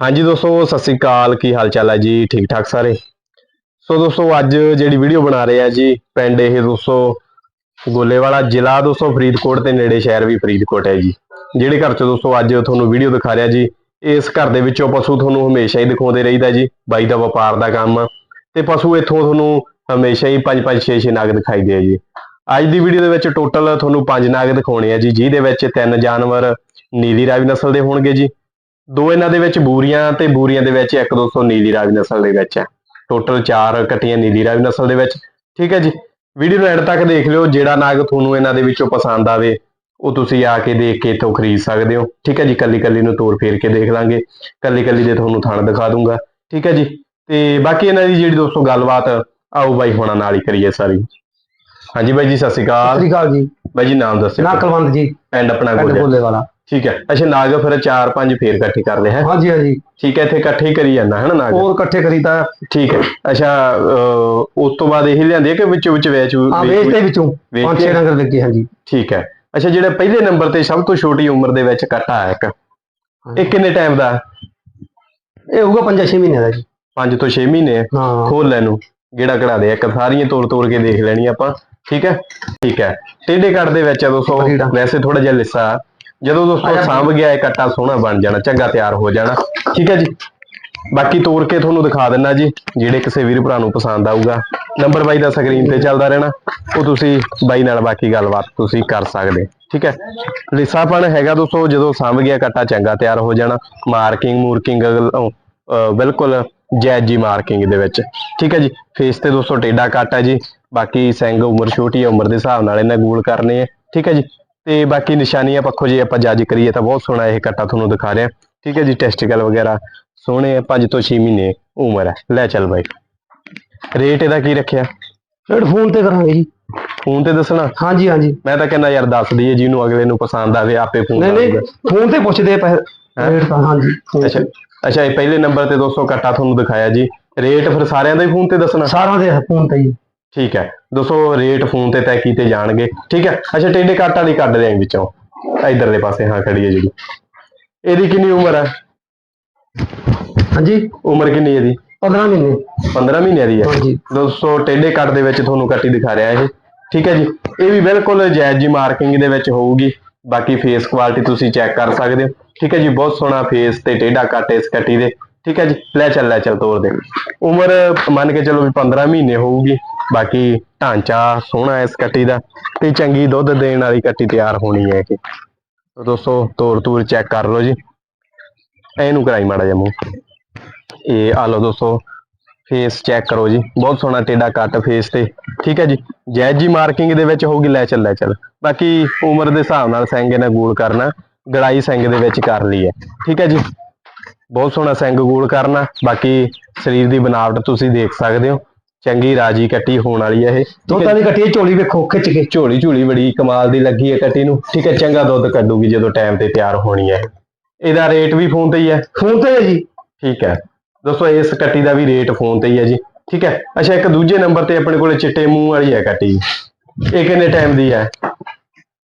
ਹਾਂਜੀ ਦੋਸਤੋ, ਸਤਿ ਸ੍ਰੀ ਅਕਾਲ। ਕੀ ਹਾਲ ਚਾਲ ਹੈ ਜੀ? ਠੀਕ ਠਾਕ ਸਾਰੇ? ਸੋ ਦੋਸਤੋ, ਅੱਜ ਜਿਹੜੀ ਵੀਡੀਓ ਬਣਾ ਰਹੇ ਆ ਜੀ, ਪਿੰਡ ਇਹ ਦੋਸਤੋ, ਗੋਲੇਵਾਲਾ ਜ਼ਿਲ੍ਹਾ ਦੋਸਤੋ, ਫਰੀਦਕੋਟ ਤੇ ਨੇੜੇ ਸ਼ਹਿਰ ਵੀ ਫਰੀਦਕੋਟ ਹੈ ਜੀ। ਜਿਹੜੇ ਘਰ ਚ ਦੋਸਤੋ, ਅੱਜ ਤੁਹਾਨੂੰ ਵੀਡੀਓ ਦਿਖਾ ਰਿਹਾ ਜੀ, ਇਸ ਘਰ ਦੇ ਵਿੱਚੋਂ ਪਸ਼ੂ ਤੁਹਾਨੂੰ ਹਮੇਸ਼ਾ ਹੀ ਦਿਖਾਉਂਦੇ ਰਹੀਦਾ ਜੀ, ਬਾਈ ਦਾ ਵਪਾਰ ਦਾ ਕੰਮ। ਆ ਤੇ ਪਸ਼ੂ ਇੱਥੋਂ ਤੁਹਾਨੂੰ ਹਮੇਸ਼ਾ ਹੀ 5 5 6 6 ਨਾਗ ਦਿਖਾਈ ਦੇ ਜੀ। ਅੱਜ ਦੀ ਵੀਡੀਓ ਦੇ ਵਿੱਚ ਟੋਟਲ ਤੁਹਾਨੂੰ 5 ਨਾਗ ਦਿਖਾਉਣੇ ਆ ਜੀ, ਜਿਹਦੇ ਵਿੱਚ ਤਿੰਨ ਜਾਨਵਰ, ਨੀਲੀ ਰਾਵੀ ਨਸਲ ਦੇ ਹੋਣਗੇ ਜੀ ਦੋ ਇਹਨਾਂ ਦੇ ਵਿੱਚ ਬੂਰੀਆਂ ਤੇ ਬੂਰੀਆਂ ਦੇ ਵਿੱਚ ਇੱਕ ਦੋਸਤੋ ਨੀਲੀ ਰਾਵੀ ਨਸਲ ਦੇ ਵਿੱਚ ਹੈ। ਟੋਟਲ 4 ਕੱਟੀਆਂ ਨੀਲੀ ਰਾਵੀ ਨਸਲ ਦੇ ਵਿੱਚ। ਠੀਕ ਹੈ ਜੀ। ਵੀਡੀਓ ਨੂੰ ਐਂਡ ਤੱਕ ਦੇਖ ਲਿਓ। ਜਿਹੜਾ ਨਾਗ ਤੁਹਾਨੂੰ ਇਹਨਾਂ ਦੇ ਵਿੱਚੋਂ ਪਸੰਦ ਆਵੇ ਉਹ ਤੁਸੀਂ ਆ ਕੇ ਦੇਖ ਕੇ ਇੱਥੋਂ ਖਰੀਦ ਸਕਦੇ ਹੋ। ਠੀਕ ਹੈ ਜੀ। ਕੱਲੀ ਕੱਲੀ ਨੂੰ ਤੋੜ ਫੇਰ ਕੇ ਦੇਖ ਲਾਂਗੇ। ਕੱਲੀ ਕੱਲੀ ਦੇ ਤੁਹਾਨੂੰ ਥਣ ਦਿਖਾ ਦੂੰਗਾ। ਠੀਕ ਹੈ ਜੀ। ਤੇ ਬਾਕੀ ਇਹਨਾਂ ਦੀ ਜਿਹੜੀ ਦੋਸਤੋ ਗੱਲਬਾਤ ਆਓ ਬਾਈ ਹੋਣਾ ਨਾਲ ਹੀ ਕਰੀਏ ਸਾਰੀ। ਹਾਂਜੀ ਬਾਈ ਜੀ ਸਤਿ ਸ਼੍ਰੀ ਸਤਿ ਅਕਾਲ ਸ੍ਰੀ ਅਕਾਲ ਜੀ। ਬਾਈ ਜੀ ਨਾਮ ਦੱਸਿਓ। ਨਾ ਕੁਲਵੰਤ ਜੀ। ਪਿੰਡ ਆਪਣਾ ਬੋਲੇ ਵਾਲਾ ਠੀਕ ਹੈ। ਅੱਛਾ ਨਾਗ ਫਿਰ 4-5 ਫੇਰ ਇਕੱਠੇ ਕਰਦੇ ਹੈ? ਹਾਂਜੀ ਹਾਂਜੀ। ਠੀਕ ਹੈ ਇੱਥੇ ਇਕੱਠੇ ਹੀ ਕਰੀ ਜਾਂਦਾ ਹੈ ਨਾ ਨਾਗ ਹੋਰ ਇਕੱਠੇ ਕਰੀਦਾ ਠੀਕ ਹੈ। ਅੱਛਾ ਅਹ, ਉਸ ਤੋਂ ਬਾਅਦ ਇਹ ਲਿਆਂਦੀ ਹੈ ਕਿ ਵਿੱਚੋਂ ਵਿੱਚ ਵੇਚ ਆ ਵੇਚ- ਵੇਚਦੇ ਵਿੱਚੋਂ ਵੇਚ। ਪੰਜ ਕੇ? ਛੇ ਰੰਗ ਲੱਗੇ ਹਾਂਜੀ। ਠੀਕ ਹੈ। ਅੱਛਾ ਜਿਹੜਾ ਪਹਿਲੇ ਨੰਬਰ ਤੇ ਸਭ ਤੋਂ ਛੋਟੀ ਉਮਰ ਦੇ ਵਿੱਚ ਕੱਟਾ ਹੈ ਇੱਕ। ਇਹ ਕਿੰਨੇ ਟਾਈਮ ਦਾ? ਇਹ ਹੋਊਗਾ 5-6 ਮਹੀਨੇ ਦਾ ਜੀ। 5 ਤੋਂ 6 ਮਹੀਨੇ। ਹਾਂ। ਖੋਲ ਲੈ ਨੂੰ ਗੇੜਾ ਕਢਾ ਦੇ ਇੱਕ ਸਾਰੀਆਂ ਤੋੜ ਤੋੜ ਕੇ ਦੇਖ ਲੈਣੀ ਆਪਾਂ। ਠੀਕ ਹੈ? ਠੀਕ ਹੈ। ਟੇਡੇ ਕੱਟ ਦੇ ਵਿੱਚ ਆ ਦੋਸਤੋ। ਵੈਸੇ ਥੋੜਾ ਜਿਹਾ ਲਿੱਸਾ। ਜਦੋਂ ਦੋਸਤੋ। ਸਾਂਭ ਗਿਆ ਇਹ ਕੱਟਾ ਸੋਹਣਾ ਬਣ ਜਾਣਾ ਚੰਗਾ ਤਿਆਰ ਹੋ ਜਾਣਾ। ਠੀਕ ਹੈ ਜੀ? ਬਾਕੀ ਤੋੜ ਕੇ ਤੁਹਾਨੂੰ ਦਿਖਾ ਦਿੰਨਾ ਜੀ ਜਿਹੜੇ ਕਿਸੇ ਵੀਰ ਭਰਾ ਨੂੰ ਪਸੰਦ ਆਊਗਾ। ਨੰਬਰ ਬਾਈ ਦਾ ਸਕਰੀਨ ਤੇ ਚੱਲਦਾ ਰਹਿਣਾ। ਉਹ ਤੁਸੀਂ ਬਾਈ ਨਾਲ ਬਾਕੀ ਗੱਲਬਾਤ ਤੁਸੀਂ ਕਰ ਸਕਦੇ। ਠੀਕ ਹੈ? ਲਿੱਸਾਪਣ ਹੈਗਾ ਦੋਸਤੋ ਜਦੋਂ ਸਾਂਭ ਗਿਆ ਕੱਟਾ ਚੰਗਾ ਤਿਆਰ ਹੋ ਜਾਣਾ। ਮਾਰਕਿੰਗ ਮੂਰਕਿੰਗ ਬਿਲਕੁਲ ਜੈਜ ਜੀ ਮਾਰਕਿੰਗ ਦੇ ਵਿੱਚ। ਠੀਕ ਹੈ ਜੀ? ਫੇਸ ਤੇ ਦੋਸਤੋ ਟੇਡਾ ਕੱਟ ਹੈ ਜੀ। ਬਾਕੀ ਸਿੰਘ ਉਮਰ ਛੋਟੀ ਉਮਰ ਦੇ ਹਿਸਾਬ ਨਾਲ ਇਹਨਾਂ ਗੋਲ ਕਰਨੇ ਹੈ। ਠੀਕ ਹੈ ਜੀ? ਤੇ ਬਾਕੀ ਨਿਸ਼ਾਨੀਆਂ ਪੱਖੋਂ ਜੇ ਆਪਾਂ ਜੱਜ ਕਰੀਏ ਤਾਂ ਬਹੁਤ ਸੋਹਣਾ ਇਹ ਕੱਟਾ ਤੁਹਾਨੂੰ ਦਿਖਾ ਰਿਹਾ। ਠੀਕ ਹੈ ਜੀ ਟੈਸਟੀਕਲ ਵਗੈਰਾ ਸੋਹਣੇ 5 ਤੋਂ 6 ਮਹੀਨੇ ਉਮਰ ਹੈ। ਲੈ ਚੱਲ ਬਾਈ। ਰੇਟ ਇਹਦਾ ਕੀ ਰੱਖਿਆ? ਰੇਟ ਫੋਨ ਤੇ ਕਰਾਂਗੇ ਜੀ। ਫੋਨ ਤੇ ਦੱਸਣਾ? ਹਾਂਜੀ ਹਾਂਜੀ। ਮੈਂ ਤਾਂ ਕਹਿੰਦਾ ਯਾਰ ਦੱਸ ਦਈਏ ਜਿਹਨੂੰ ਅਗਲੇ ਨੂੰ ਪਸੰਦ ਆਵੇ ਆਪੇ ਫੋਨ ਨਹੀਂ ਨਹੀਂ ਫੋਨ ਤੇ ਪੁੱਛਦੇ ਪਏ ਰੇਟ ਤਾਂ ਹਾਂਜੀ ਅੱਛਾ। ਅੱਛਾ ਇਹ ਪਹਿਲੇ ਨੰਬਰ ਤੇ ਦੋਸਤੋ ਕੱਟਾ ਤੁਹਾਨੂੰ ਦਿਖਾਇਆ ਜੀ। ਰੇਟ ਫਿਰ ਸਾਰਿਆਂ ਦਾ ਹੀ ਫੋਨ ਤੇ ਦੱਸਣਾ? ਸਾਰਿਆਂ ਦੇ ਫੋਨ ਤੇ ਜੀ ਠੀਕ ਹੈ। ਦੋਸਤੋ ਰੇਟ ਫੋਨ ਤੇ ਤੈਅ ਕੀਤੇ ਜਾਣਗੇ। ਠੀਕ ਹੈ। ਅੱਛਾ ਟੇਡੇ ਕਾਟਾਂ ਦੀ ਕੱਢ ਦੇ ਵਿੱਚੋਂ। ਇਧਰਲੇ ਪਾਸੇ ਹਾਂ ਖੜੀ ਹੈ ਜਿਹੜੀ। ਇਹਦੀ ਕਿੰਨੀ ਉਮਰ ਹੈ? ਹਾਂਜੀ। ਉਮਰ ਕਿੰਨੀ ਹੈ ਇਹਦੀ? 15 ਮਹੀਨੇ। 15 ਮਹੀਨਿਆਂ ਦੀ ਹੈ। ਹਾਂਜੀ। ਦੋਸਤੋ ਟੇਡੇ ਕੱਟ ਦੇ ਵਿੱਚ ਤੁਹਾਨੂੰ ਕੱਟੀ ਦਿਖਾ ਰਿਹਾ ਇਹ। ਠੀਕ ਹੈ ਜੀ। ਇਹ ਵੀ ਬਿਲਕੁਲ ਜਾਇਜ਼ ਜੀ ਮਾਰਕਿੰਗ ਦੇ ਵਿੱਚ ਹੋਊਗੀ। ਬਾਕੀ ਫੇਸ ਕੁਆਲਿਟੀ ਤੁਸੀਂ ਚੈੱਕ ਕਰ ਸਕਦੇ ਹੋ। ਠੀਕ ਹੈ ਜੀ। ਬਹੁਤ ਸੋਹਣਾ ਫੇਸ ਤੇ ਟੇਡਾ ਕੱਟ ਇਸ ਕੱਟੀ ਦੇ। ਠੀਕ ਹੈ ਜੀ। ਲੈ ਚੱਲ ਲੈ ਚੱਲ ਤੋਰ ਦੇ। ਉਮਰ ਮੰਨ ਕੇ ਚਲੋ ਵੀ 15 ਮਹੀਨੇ ਹੋਊਗੀ। ਬਾਕੀ ਢਾਂਚਾ ਸੋਹਣਾ ਇਸ ਕੱਟੀ ਦਾ ਤੇ ਚੰਗੀ ਦੁੱਧ ਦੇਣ ਵਾਲੀ ਕੱਟੀ ਤਿਆਰ ਹੋਣੀ ਹੈ ਇਹ। ਤੋ ਦੋਸਤੋ, ਤੋਰ ਤੂਰ ਚੈੱਕ ਕਰ ਲਓ ਜੀ। ਇਹਨੂੰ ਕਰਾਈ ਮਾੜਾ ਜਿਹਾ ਮੂੰਹ। ਇਹ ਆ ਲਓ ਦੋਸਤੋ ਫੇਸ ਚੈੱਕ ਕਰੋ ਜੀ। ਬਹੁਤ ਸੋਹਣਾ ਟੇਡਾ ਕੱਟ ਫੇਸ ਤੇ। ਠੀਕ ਹੈ ਜੀ? ਜੈਜ ਜੀ ਮਾਰਕਿੰਗ ਦੇ ਵਿੱਚ ਹੋਊਗੀ, ਲੈ ਚੱਲ ਲੈ ਚੱਲ। ਬਾਕੀ ਉਮਰ ਦੇ ਹਿਸਾਬ ਨਾਲ ਸਿੰਘ ਇਹਨਾਂ ਗੂਲ ਕਰਨਾ। ਗੜਾਈ ਸਿੰਘ ਦੇ ਵਿੱਚ ਕਰ ਲਈ ਹੈ। ਠੀਕ ਹੈ ਜੀ? ਬਹੁਤ ਸੋਹਣਾ ਸਿੰਘ ਗੂਲ ਕਰਨਾ। ਬਾਕੀ ਸਰੀਰ ਦੀ ਬਣਾਵਟ ਤੁਸੀਂ ਦੇਖ ਸਕਦੇ ਹੋ। ਚੰਗੀ ਰਾਜੀ ਕੱਟੀ ਹੋਣ ਵਾਲੀ ਹੈ ਇਹ। ਠੀਕ ਦੋ ਕੱਟੀ ਝੋਲੀ ਵੇਖੋ ਖਿੱਚ ਕੇ। ਝੋਲੀ ਝੋਲੀ ਬੜੀ ਕਮਾਲ ਦੀ ਲੱਗੀ ਹੈ ਕੱਟੀ ਨੂੰ। ਠੀਕ ਹੈ ਚੰਗਾ ਦੁੱਧ ਕੱਢੂਗੀ ਜਦੋਂ ਟਾਈਮ ਤੇ ਤਿਆਰ ਹੋਣੀ ਹੈ ਇਹ। ਇਹਦਾ ਰੇਟ ਵੀ ਫੋਨ ਤੇ ਹੀ ਹੈ ਫੋਨ ਤੇ ਹੈ ਜੀ। ਠੀਕ ਹੈ। ਦੋਸਤੋ ਇਸ ਕੱਟੀ ਦਾ ਵੀ ਰੇਟ ਫੋਨ ਤੇ ਹੀ ਹੈ ਜੀ। ਠੀਕ ਹੈ। ਅੱਛਾ ਇੱਕ ਦੂਜੇ ਨੰਬਰ ਤੇ ਆਪਣੇ ਕੋਲੇ ਚਿੱਟੇ ਮੂੰਹ ਵਾਲੀ ਹੈ ਕੱਟੀ। ਇਹ ਕਿੰਨੇ ਟਾਈਮ ਦੀ ਹੈ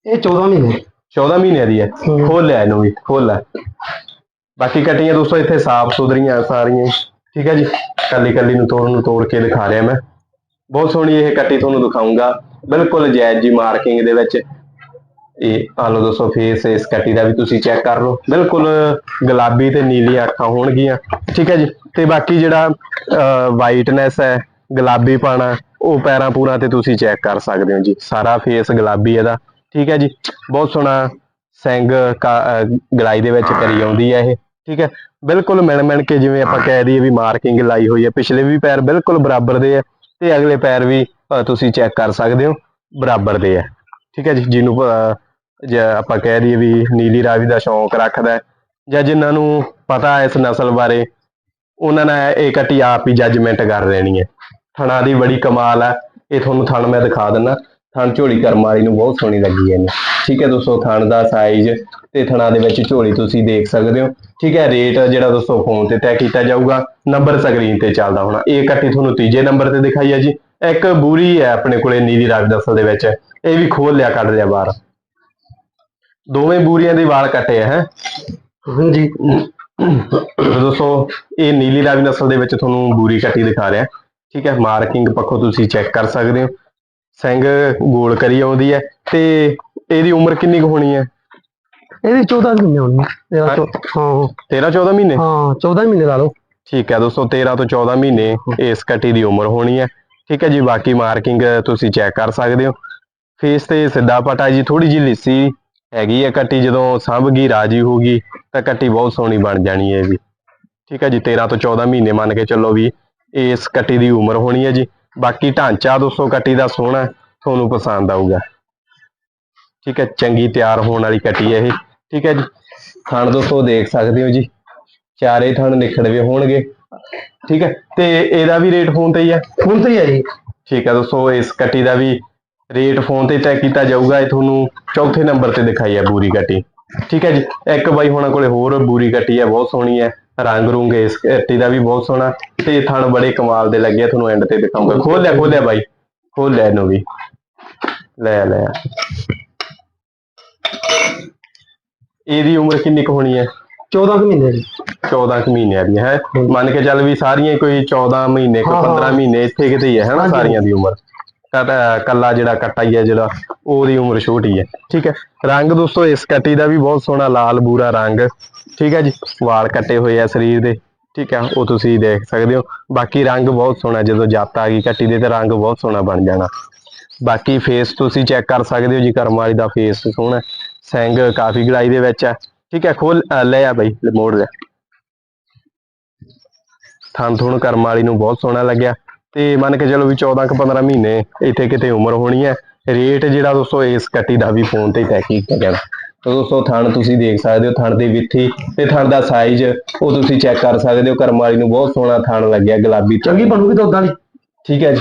ਇਹ 14 ਮਹੀਨੇ। 14 ਮਹੀਨਿਆਂ ਦੀ ਹੈ। ਖੋਲ ਲਿਆ ਇਹਨੂੰ ਵੀ ਖੋਲ ਲੈ। ਬਾਕੀ ਕੱਟੀਆਂ ਦੋਸਤੋ ਇੱਥੇ ਸਾਫ਼ ਸੁਥਰੀਆਂ ਸਾਰੀਆਂ। ਠੀਕ ਹੈ ਜੀ। ਕੱਲੀ ਕੱਲੀ ਨੂੰ ਤੋੜ ਨੂੰ ਤੋੜ ਕੇ ਦਿਖਾ ਰਿਹਾ ਮੈਂ। ਬਹੁਤ ਸੋਹਣੀ ਇਹ ਕੱਟੀ ਤੁਹਾਨੂੰ ਦਿਖਾਉਂਗਾ ਬਿਲਕੁਲ ਜਾਇਜ਼ ਜੀ ਮਾਰਕਿੰਗ ਦੇ ਵਿੱਚ। ਇਹ ਆ ਲਓ ਦੋਸਤੋ ਫੇਸ ਇਸ ਕੱਟੀ ਦਾ ਵੀ ਤੁਸੀਂ ਚੈੱਕ ਕਰ ਲਓ। ਬਿਲਕੁਲ ਗੁਲਾਬੀ ਤੇ ਨੀਲੀਆਂ ਅੱਖਾਂ ਹੋਣਗੀਆਂ। ਠੀਕ ਹੈ ਜੀ। ਤੇ ਬਾਕੀ ਜਿਹੜਾ ਵਾਈਟਨੈਸ ਹੈ, ਗੁਲਾਬੀ ਪਾਣਾ, ਉਹ ਪੈਰਾਂ ਪੂਰਾਂ ਤੇ ਤੁਸੀਂ ਚੈੱਕ ਕਰ ਸਕਦੇ ਹੋ ਜੀ। ਸਾਰਾ ਫੇਸ ਗੁਲਾਬੀ ਇਹਦਾ। ਠੀਕ ਹੈ ਜੀ। ਬਹੁਤ ਸੋਹਣਾ ਸਿੰਗ ਕਾ- ਅਹ ਗਲਾਈ ਦੇ ਵਿੱਚ ਕਰੀ ਆਉਂਦੀ ਹੈ ਇਹ। ਠੀਕ ਹੈ। ਬਿਲਕੁਲ ਮਿਣ ਮਿਣ ਕੇ ਜਿਵੇਂ ਆਪਾਂ ਕਹਿ ਦਈਏ ਵੀ ਮਾਰਕਿੰਗ ਲਾਈ ਹੋਈ ਹੈ ਪਿਛਲੇ ਵੀ ਪੈਰ ਬਿਲਕੁਲ ਬਰਾਬਰ ਦੇ ਆ ਤੇ ਅਗਲੇ ਪੈਰ ਵੀ ਤੁਸੀਂ ਚੈੱਕ ਕਰ ਸਕਦੇ ਹੋ ਬਰਾਬਰ ਦੇ ਆ ਠੀਕ ਹੈ ਜੀ ਜਿਹਨੂੰ ਜੇ ਆਪਾਂ ਕਹਿ ਦਈਏ ਵੀ ਨੀਲੀ ਰਾਵੀ ਦਾ ਸ਼ੌਂਕ ਰੱਖਦਾ ਹੈ, ਜਾਂ ਜਿਨ੍ਹਾਂ ਨੂੰ ਪਤਾ ਇਸ ਨਸਲ ਬਾਰੇ ਉਹਨਾਂ ਨੇ ਇਹ ਕੱਟੀ ਆਪ ਹੀ ਜੱਜਮੈਂਟ ਕਰ ਲੈਣੀ ਹੈ। ਥਣਾ ਦੀ ਬੜੀ ਕਮਾਲ ਹੈ ਇਹ ਤੁਹਾਨੂੰ ਥਣ ਮੈਂ ਦਿਖਾ ਦਿੰਦਾ। ਥਣ ਝੋਲੀ ਵਾਲੀ ਨੂੰ ਬਹੁਤ ਸੋਹਣੀ ਲੱਗੀ ਹੈ ਇਹਨੂੰ। ਠੀਕ ਹੈ ਦੋਸਤੋ ਥਣ ਦਾ ਸਾਈਜ਼ ਤੇ ਥਣਾ ਦੇ ਵਿੱਚ ਝੋਲੀ ਤੁਸੀਂ ਦੇਖ ਸਕਦੇ ਹੋ। ਠੀਕ ਹੈ ਰੇਟ ਜਿਹੜਾ ਦੋਸਤੋ ਫੋਨ ਤੇ ਤੈਅ ਕੀਤਾ ਜਾਊਗਾ ਨੰਬਰ ਸਕਰੀਨ ਤੇ ਚੱਲਦਾ ਹੋਣਾ। ਇਹ ਕੱਟੀ ਤੁਹਾਨੂੰ ਤੀਜੇ ਨੰਬਰ ਤੇ ਦਿਖਾਈ ਹੈ ਜੀ। ਇੱਕ ਬੂਰੀ ਹੈ ਆਪਣੇ ਕੋਲੇ ਨੀਲੀ ਰਾਵੀ ਨਸਲ ਦੇ ਵਿੱਚ। ਇਹ ਵੀ ਖੋਲ ਲਿਆ ਕੱਢ ਲਿਆ ਬਾਹਰ। ਦੋਵੇਂ ਬੂਰੀਆਂ ਦੇ ਵਾਲ ਕੱਟੇ ਹੈ? ਹਾਂਜੀ। ਦੋਸਤੋ ਇਹ ਨੀਲੀ ਰਾਵੀ ਨਸਲ ਦੇ ਵਿੱਚ ਤੁਹਾਨੂੰ ਬੂਰੀ ਕੱਟੀ ਦਿਖਾ ਰਿਹਾ। ਠੀਕ ਹੈ ਮਾਰਕਿੰਗ ਪੱਖੋਂ ਤੁਸੀਂ ਚੈੱਕ ਕਰ ਸਕਦੇ ਹੋ। ਸਿੰਘ ਗੋਲ ਕਰੀ ਆਉਂਦੀ ਹੈ ਤੇ ਇਹਦੀ ਉਮਰ ਕਿੰਨੀ ਕੁ ਹੋਣੀ ਹੈ? ਇਹਦੀ 14 ਮਹੀਨੇ ਹੋਣੀ ਤੇਰਾ ਚੌ- ਹਾਂ। 13 14 ਮਹੀਨੇ? ਹਾਂ 14 ਮਹੀਨੇ ਲਾ ਲਓ। ਠੀਕ ਹੈ ਦੋਸਤੋ 13 ਤੋਂ 14 ਮਹੀਨੇ ਇਸ ਕੱਟੀ ਦੀ ਉਮਰ ਹੋਣੀ ਹੈ। ਠੀਕ ਹੈ ਜੀ ਬਾਕੀ ਮਾਰਕਿੰਗ ਤੁਸੀਂ ਚੈੱਕ ਕਰ ਸਕਦੇ ਹੋ। ਫੇਸ ਤੇ ਸਿੱਧਾ ਪਟਾ ਜੀ ਥੋੜੀ ਜਿਹੀ ਲਿੱਸੀ ਹੈਗੀ ਹੈ ਕੱਟੀ ਜਦੋਂ ਸੰਭ ਗਈ ਰਾਜੀ ਹੋਊਗੀ ਤਾਂ ਕੱਟੀ ਬਹੁਤ ਸੋਹਣੀ ਬਣ ਜਾਣੀ ਹੈ ਜੀ। ਠੀਕ ਹੈ ਜੀ 13 ਤੋਂ 14 ਮਹੀਨੇ ਮੰਨ ਕੇ ਚੱਲੋ ਵੀ ਇਸ ਕੱਟੀ ਦੀ ਉਮਰ ਹੋਣੀ ਹੈ ਜੀ। ਬਾਕੀ ਢਾਂਚਾ ਦੋਸਤੋ ਕੱਟੀ ਦਾ ਸੋਹਣਾ ਤੁਹਾਨੂੰ ਪਸੰਦ ਆਊਗਾ। ਠੀਕ ਹੈ ਚੰਗੀ ਤਿਆਰ ਹੋਣ ਵਾਲੀ ਕੱਟੀ ਹੈ ਇਹ। ਠੀਕ ਹੈ ਜੀ ਥਣ ਦੋਸਤੋ ਦੇਖ ਸਕਦੇ ਹੋ ਜੀ। ਚਾਰੇ ਥਣ ਨਿਖੜਵੇ ਹੋਣਗੇ। ਠੀਕ ਹੈ ਤੇ ਇਹਦਾ ਵੀ ਰੇਟ ਫੋਨ ਤੇ ਹੀ ਹੈ? ਹੁਣ ਤੇ ਹੀ ਹੈ ਜੀ। ਠੀਕ ਹੈ ਦੋਸਤੋ ਇਸ ਕੱਟੀ ਦਾ ਵੀ ਰੇਟ ਫੋਨ ਤੇ ਤੈਅ ਕੀਤਾ ਜਾਊਗਾ। ਇਹ ਤੁਹਾਨੂੰ ਚੌਥੇ ਨੰਬਰ ਤੇ ਦਿਖਾਈ ਹੈ ਬੂਰੀ ਕੱਟੀ। ਠੀਕ ਹੈ ਜੀ ਇੱਕ ਬਾਈ ਹੋਣਾ ਕੋਲੇ ਹੋਰ ਬੂਰੀ ਕੱਟੀ ਹੈ ਬਹੁਤ ਸੋਹਣੀ ਹੈ। ਰੰਗ ਰੂੰਗ ਇਸ ਕੱਟੀ ਦਾ ਵੀ ਬਹੁਤ ਸੋਹਣਾ ਤੇ ਥਣ ਬੜੇ ਕਮਾਲ ਦੇ ਲੱਗੇ ਆ, ਤੁਹਾਨੂੰ ਐਂਡ ਤੇ ਦਿਖਾਉਂਗਾ। ਖੋਲ ਲਿਆ ਖੋਲ ਲਿਆ ਬਾਈ। ਖੋਲ ਲਿਆ ਇਹਨੂੰ ਵੀ। ਲੈ ਲੈ। ਇਹਦੀ ਉਮਰ ਕਿੰਨੀ ਕੁ ਹੋਣੀ ਹੈ? 14 ਕੁ ਮਹੀਨੇ ਜੀ 14 ਕੁ ਮਹੀਨਿਆਂ ਦੀ ਹੈ। ਮੰਨ ਕੇ ਚੱਲ ਵੀ ਸਾਰੀਆਂ ਹੀ ਕੋਈ 14 ਮਹੀਨੇ ਕੋਈ ਹਾਂ, ਹਾਂ। 15 ਮਹੀਨੇ ਇੱਥੇ ਕਿਤੇ ਹੀ ਹੈ ਹਨਾ ਹਾਂਜੀ। ਸਾਰੀਆਂ ਦੀ ਉਮਰ। ਕੱਲਾ ਜਿਹੜਾ ਕੱਟਾ ਹੀ ਹੈ ਜਿਹੜਾ, ਉਹਦੀ ਉਮਰ ਛੋਟੀ ਹੈ। ਠੀਕ ਹੈ? ਰੰਗ ਦੋਸਤੋ, ਇਸ ਕੱਟੀ ਦਾ ਵੀ ਬਹੁਤ ਸੋਹਣਾ ਲਾਲ ਬੂਰਾ ਰੰਗ। ਠੀਕ ਹੈ ਜੀ? ਵਾਲ ਕੱਟੇ ਹੋਏ ਆ ਸਰੀਰ ਦੇ। ਠੀਕ ਹੈ? ਉਹ ਤੁਸੀਂ ਦੇਖ ਸਕਦੇ ਹੋ। ਬਾਕੀ ਰੰਗ ਬਹੁਤ ਸੋਹਣਾ, ਜਦੋਂ ਜੱਤ ਆ ਗਈ ਕੱਟੀ ਦੇ, ਤੇ ਰੰਗ ਬਹੁਤ ਸੋਹਣਾ ਬਣ ਜਾਣਾ। ਬਾਕੀ ਫੇਸ ਤੁਸੀਂ ਚੈੱਕ ਕਰ ਸਕਦੇ ਹੋ ਜੀ ਕਰਮ ਵਾਲੀ ਦਾ ਫੇਸ ਸੋਹਣਾ ਸਿੰਘ ਕਾਫੀ ਗੜਾਈ ਦੇ ਵਿੱਚ ਹੈ। ਠੀਕ ਹੈ? ਖੋਲ ਲੈ ਆ ਬਈ ਲੈ ਮੋੜ ਲੈ। ਥਣ ਥੁਣ ਕਰਮ ਵਾਲੀ ਨੂੰ ਬਹੁਤ ਸੋਹਣਾ ਲੱਗਿਆ। ਤੇ ਮੰਨ ਕੇ ਚਲੋ ਵੀ 14 ਕੁ 15 ਮਹੀਨੇ ਇੱਥੇ ਕਿਤੇ ਉਮਰ ਹੋਣੀ ਹੈ ਰੇਟ ਜਿਹੜਾ ਦੋਸਤੋ ਇਸ ਕੱਟੀ ਦਾ ਵੀ ਫੋਨ ਤੇ ਤੈਅ ਕੀਤਾ ਜਾਣਾ ਤਾਂ ਦੋਸਤੋ ਥਣ ਤੁਸੀਂ ਦੇਖ ਸਕਦੇ ਹੋ ਥਣ ਦੀ ਵਿੱਥੀ ਤੇ ਥਣ ਦਾ ਸਾਈਜ਼ ਉਹ ਤੁਸੀਂ ਚੈੱਕ ਕਰ ਸਕਦੇ ਹੋ ਕਰਮ ਵਾਲੀ ਨੂੰ ਬਹੁਤ ਸੋਹਣਾ ਥਣ ਲੱਗਿਆ ਗੁਲਾਬੀ। ਚੰਗੀ ਬਣੂਗੀ ਤਾਂ ਉਦਾਂ ਦੀ। ਠੀਕ ਹੈ ਜੀ।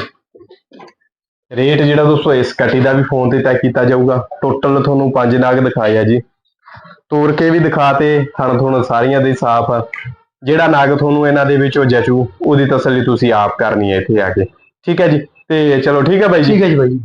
ਰੇਟ ਜਿਹੜਾ ਦੋਸਤੋ ਇਸ ਕੱਟੀ ਦਾ ਵੀ ਫੋਨ ਤੇ ਤੈਅ ਕੀਤਾ ਜਾਊਗਾ। ਟੋਟਲ ਤੁਹਾਨੂੰ ਪੰਜ ਨਾਗ ਦਿਖਾਏ ਆ ਜੀ। ਤੋੜ ਕੇ ਵੀ ਦਿਖਾਤੇ ਥਣ ਥੁਣ ਸਾਰੀਆਂ ਦੇ ਸਾਫ਼ ਜਿਹੜਾ ਨਾਗ ਤੁਹਾਨੂੰ ਇਹਨਾਂ ਦੇ ਵਿੱਚੋਂ ਜਚੂ, ਉਹਦੀ ਤਸੱਲੀ ਤੁਸੀਂ ਆਪ ਕਰਨੀ ਹੈ ਇੱਥੇ ਆ ਕੇ। ਠੀਕ ਹੈ ਜੀ? ਤੇ ਚਲੋ ਠੀਕ ਹੈ ਬਾਈ ਜੀ? ਠੀਕ ਹੈ ਜੀ ਬਾਈ ਜੀ।